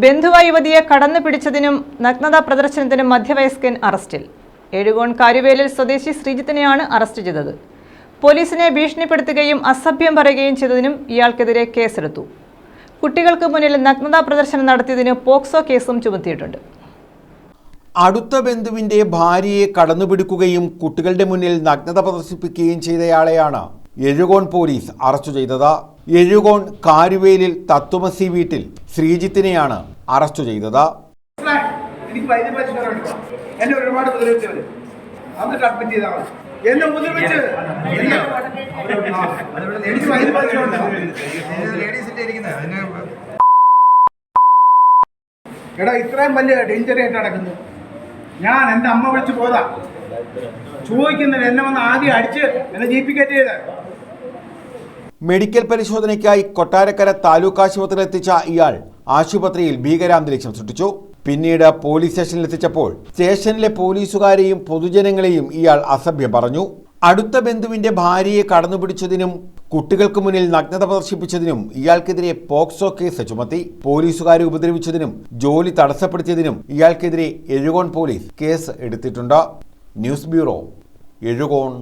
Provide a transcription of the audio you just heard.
ബന്ധുവായ യുവതിയെ കടന്നു പിടിച്ചതിനും നഗ്നതാ പ്രദർശനത്തിനും മധ്യവയസ്കൻ അറസ്റ്റിൽ. എഴുകോൺ കാര്യവേലിൽ സ്വദേശി ശ്രീജിത്തിനെയാണ് അറസ്റ്റ് ചെയ്തത്. പോലീസിനെ ഭീഷണിപ്പെടുത്തുകയും അസഭ്യം പറയുകയും ചെയ്തതിനും ഇയാൾക്കെതിരെ കേസെടുത്തു. കുട്ടികൾക്ക് മുന്നിൽ നഗ്നതാ പ്രദർശനം നടത്തിയതിന് പോക്സോ കേസും ചുമത്തിയിട്ടുണ്ട്. അടുത്ത ബന്ധുവിന്റെ ഭാര്യയെ കടന്നുപിടിക്കുകയും കുട്ടികളുടെ മുന്നിൽ നഗ്നത പ്രദർശിപ്പിക്കുകയും ചെയ്തയാളെയാണ് എഴുകോൺ പോലീസ് അറസ്റ്റ് ചെയ്തത്. എഴുകോൺ കാരുവേലിൽ തത്വമസി വീട്ടിൽ ശ്രീജിത്തിനെയാണ് അറസ്റ്റ് ചെയ്തത്. എന്നെ എന്നെ എടാ ഇത്രയും വലിയ ഡേഞ്ചർ ആയിട്ട് നടക്കുന്നു. ഞാൻ എന്റെ അമ്മ വിളിച്ചു പോതാ ചോദിക്കുന്നതിന് എന്നെ വന്ന് ആദ്യം അടിച്ച് എന്നെ ജീപ്പിക്കറ്റ് ചെയ്ത് മെഡിക്കൽ പരിശോധനയ്ക്കായി കൊട്ടാരക്കര താലൂക്ക് ആശുപത്രിയിൽ എത്തിച്ച ഇയാൾ ആശുപത്രിയിൽ ഭീകരാന്തരീക്ഷം സൃഷ്ടിച്ചു. പിന്നീട് പോലീസ് സ്റ്റേഷനിൽ എത്തിച്ചപ്പോൾ സ്റ്റേഷനിലെ പോലീസുകാരെയും പൊതുജനങ്ങളെയും ഇയാൾ അസഭ്യം പറഞ്ഞു. അടുത്ത ബന്ധുവിന്റെ ഭാര്യയെ കടന്നുപിടിച്ചതിനും കുട്ടികൾക്ക് മുന്നിൽ നഗ്നത പ്രദർശിപ്പിച്ചതിനും ഇയാൾക്കെതിരെ പോക്സോ കേസ് ചുമത്തി. പോലീസുകാരെ ഉപദ്രവിച്ചതിനും ജോലി തടസ്സപ്പെടുത്തിയതിനും ഇയാൾക്കെതിരെ എഴുകോൺ പോലീസ് കേസ് എടുത്തിട്ടുണ്ട്. News bureau Ezhukone